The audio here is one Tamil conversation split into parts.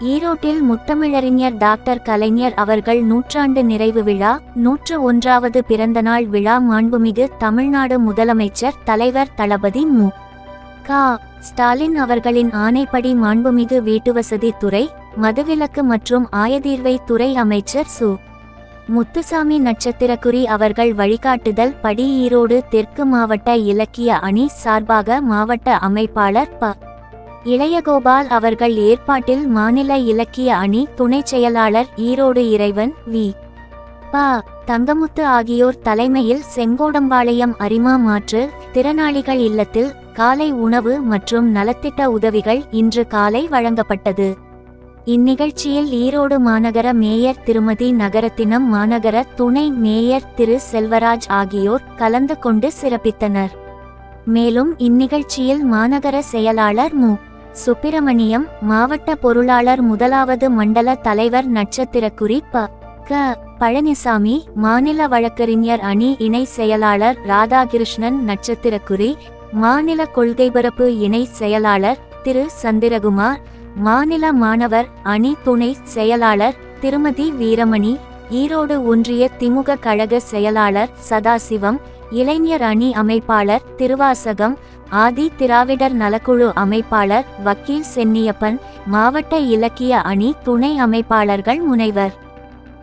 ஈரோட்டில் முத்தமிழறிஞர் டாக்டர் கலைஞர் அவர்கள் நூற்றாண்டு நிறைவு விழா நூற்று ஒன்றாவது பிறந்தநாள் விழா மாண்புமிகு தமிழ்நாடு முதலமைச்சர் தலைவர் தளபதி மு. க. ஸ்டாலின் அவர்களின் ஆணைப்படி மாண்புமிகு வீட்டுவசதி துறை மதுவிலக்கு மற்றும் ஆயதீர்வை துறை அமைச்சர் சு. முத்துசாமி நட்சத்திரக்குறி அவர்கள் வழிகாட்டுதல் படி ஈரோடு தெற்கு மாவட்ட இலக்கிய அணி சார்பாக மாவட்ட அமைப்பாளர் ப. இளையகோபால் அவர்கள் ஏற்பாட்டில் மாநில இலக்கிய அணி துணைச் செயலாளர் ஈரோடு இறைவன் வி. ப. தங்கமுத்து ஆகியோர் தலைமையில் செங்கோடம்பாளையம் அரிமா மாற்று திறனாளிகள் இல்லத்தில் காலை உணவு மற்றும் நலத்திட்ட உதவிகள் இன்று காலை வழங்கப்பட்டது. இந்நிகழ்ச்சியில் ஈரோடு மாநகர மேயர் திருமதி நகரத்தினம் மாநகர துணை மேயர் திரு செல்வராஜ் ஆகியோர் கலந்து கொண்டு சிறப்பித்தனர். மேலும் இந்நிகழ்ச்சியில் மாநகர செயலாளர் மு. சுப்பிரமணியம் மாவட்ட பொருளாளர் முதலாவது மண்டல தலைவர் நட்சத்திரக்குறி ப. க. பழனிசாமி மாநில வழக்கறிஞர் அணி இணை செயலாளர் ராதாகிருஷ்ணன் நட்சத்திரக்குறி மாநில கொள்கைபரப்பு இணை செயலாளர் திரு சந்திரகுமார் மாநில மாணவர் அணி துணை செயலாளர் திருமதி வீரமணி ஈரோடு ஒன்றிய திமுக கழக செயலாளர் சதாசிவம் இளைஞர் அணி அமைப்பாளர் திருவாசகம் ஆதி திராவிடர் நலக்குழு அமைப்பாளர் வக்கீல் சென்னியப்பன் மாவட்ட இலக்கிய அணி துணை அமைப்பாளர்கள் முனைவர்.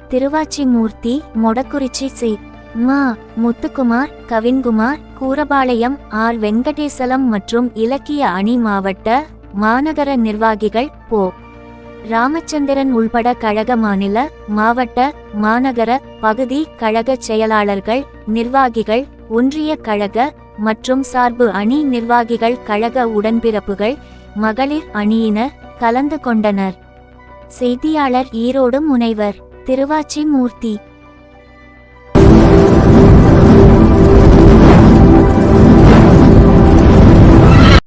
திருவாச்சிமூர்த்தி மொடக்குறிச்சி சி. மா. முத்துக்குமார் கவின்குமார் கூரபாளையம் ஆர். வெங்கடேசலம் மற்றும் இலக்கிய அணி மாவட்ட மாநகர நிர்வாகிகள் போ. ராமச்சந்திரன் உள்பட கழக மாநில மாவட்ட மாநகர பகுதி கழக செயலாளர்கள் நிர்வாகிகள் ஒன்றிய கழக மற்றும் சார்பு அணி நிர்வாகிகள் கழக உடன்பிறப்புகள் மகளிர் அணியினர் கலந்து கொண்டனர். செய்தியாளர் ஈரோடு முனைவர் திருவாச்சி மூர்த்தி